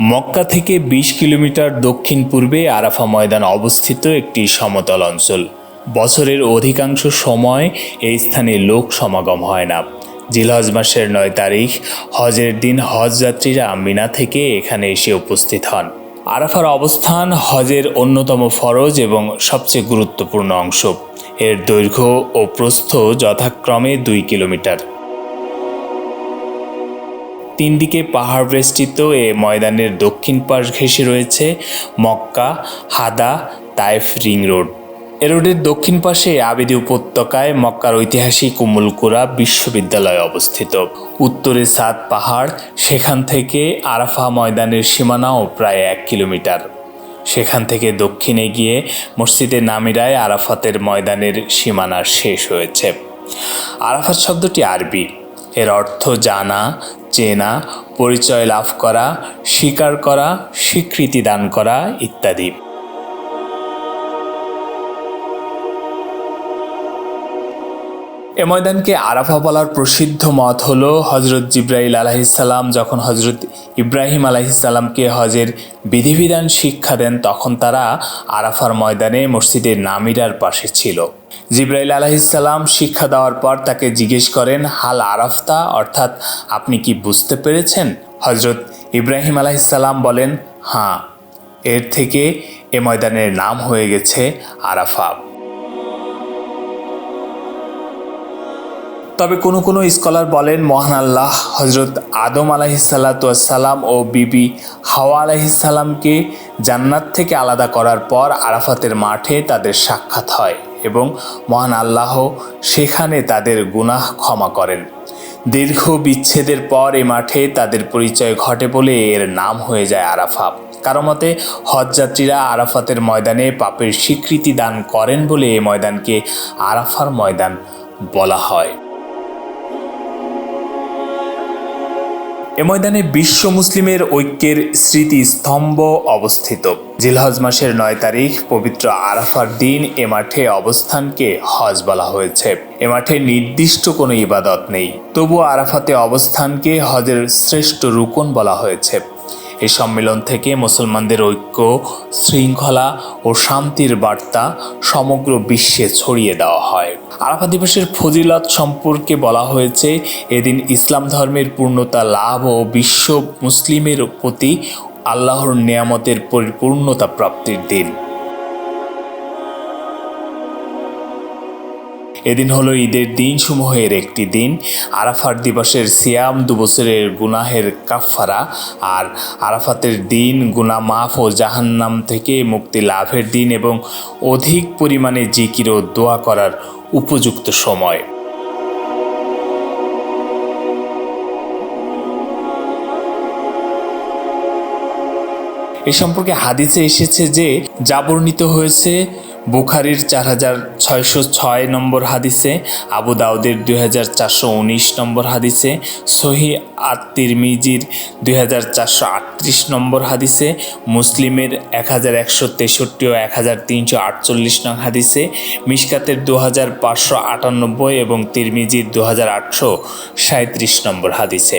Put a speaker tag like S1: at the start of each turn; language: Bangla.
S1: মক্কা থেকে ২০ কিলোমিটার দক্ষিণ পূর্বে আরাফা ময়দান অবস্থিত একটি সমতল অঞ্চল। বছরের অধিকাংশ সময় এই স্থানে লোক সমাগম হয় না। জিলহজ মাসের নয় তারিখ, হজের দিন হজ যাত্রীরা মিনা থেকে এখানে এসে উপস্থিত হন। আরাফার অবস্থান হজের অন্যতম ফরজ এবং সবচেয়ে গুরুত্বপূর্ণ অংশ। এর দৈর্ঘ্য ও প্রস্থ যথাক্রমে দুই কিলোমিটার। তিন দিকে পাহাড় বেষ্টিত এ ময়দানের দক্ষিণ পাশ ঘেঁষে রয়েছে মক্কা, হাদা, তাইফ রিং রোড। এ রোডের দক্ষিণ পাশে আবেদি উপত্যকায় মক্কার ঐতিহাসিক উমুলকুরা বিশ্ববিদ্যালয় অবস্থিত। উত্তরে সাত পাহাড়, সেখান থেকে আরাফা ময়দানের সীমানাও প্রায় এক কিলোমিটার। সেখান থেকে দক্ষিণে গিয়ে মসজিদে নামিরায় আরাফাতের ময়দানের সীমানা শেষ হয়েছে। আরাফাত শব্দটি আরবি। এর অর্থ জানা চেনা পরিচয় লাভ করা স্বীকার করা স্বীকৃতি দান করা ইত্যাদি। এ ময়দানকে আরাফা বলার প্রসিদ্ধ মত হল হজরত জিব্রাইল আলাহিসাল্লাম যখন হজরত ইব্রাহিম আলাহিসাল্লামকে হজের বিধিবিধান শিক্ষা দেন, তখন তারা আরাফার ময়দানে মসজিদের নামিরার পাশে ছিল। জিব্রাইল আলাহিসাল্লাম শিক্ষা দেওয়ার পর তাকে জিজ্ঞেস করেন, হাল আরাফতা? অর্থাৎ আপনি কি বুঝতে পেরেছেন? হজরত ইব্রাহিম আলাহিসাল্লাম বলেন হ্যাঁ এর থেকে এ ময়দানের নাম হয়ে গেছে আরাফা। তবে কোনো কোনো স্কলার বলেন, মহান আল্লাহ হজরত আদম আলাহিসাল্লাতাম ও বিবি হাওয়া আলাহিসাল্লামকে জান্নাত থেকে আলাদা করার পর আরাফাতের মাঠে তাদের সাক্ষাৎ হয় এবং মহান আল্লাহ সেখানে তাদের গুনাহ ক্ষমা করেন। দীর্ঘ বিচ্ছেদের পর এ মাঠে তাদের পরিচয় ঘটে বলে এর নাম হয়ে যায় আরাফা। কারও মতে হজযাত্রীরা আরাফাতের ময়দানে পাপের স্বীকৃতি দান করেন বলে এ ময়দানকে আরাফার ময়দান বলা হয়। এ ময়দানে বিশ্ব মুসলিমের ঐক্যের স্মৃতিস্তম্ভ অবস্থিত। জিলহজ মাসের নয় তারিখ পবিত্র আরাফার দিন এ মাঠে অবস্থানকে হজ বলা হয়েছে। এ মাঠে নির্দিষ্ট কোনো ইবাদত নেই। তবু আরাফাতে অবস্থানকে হজের শ্রেষ্ঠ রুকন বলা হয়েছে। এই সম্মেলন থেকে মুসলমানদের ঐক্য, শৃঙ্খলা ও শান্তির বার্তা সমগ্র বিশ্বে ছড়িয়ে দেওয়া হয়। আরাফা দিবসের ফজিলত সম্পর্কে বলা হয়েছে, এদিন ইসলাম ধর্মের পূর্ণতা লাভ ও বিশ্ব মুসলিমের প্রতি আল্লাহর নিয়ামতের পরিপূর্ণতা প্রাপ্তির দিন। এদিন হলো ঈদের দিনসমূহের একটি দিন। আরাফার দিবসের সিয়াম দুবছরের গুনাহের কাফারা আর আরাফাতের দিন গুনা মাফ ও জাহান্নাম থেকে মুক্তি লাভের দিন এবং অধিক পরিমাণে জিকির ও দোয়া করার উপযুক্ত সময়। এ সম্পর্কে হাদিসে এসেছে যে যা বর্ণিত হয়েছে বুখারির চার হাজার ছয়শো ছয় নম্বর হাদিসে, আবু দাউদের দুই হাজার চারশো উনিশ নম্বর হাদিসে, সহি আত তিরমিজির দুই হাজার চারশো আটত্রিশ নম্বর হাদিসে, মুসলিমের এক হাজার একশো তেষট্টি ও এক হাজার তিনশো আটচল্লিশ নং হাদিসে, মিশকাতের দু হাজার পাঁচশো আটানব্বই এবং তিরমিজির দু হাজার আটশো সাঁত্রিশ নম্বর হাদিসে।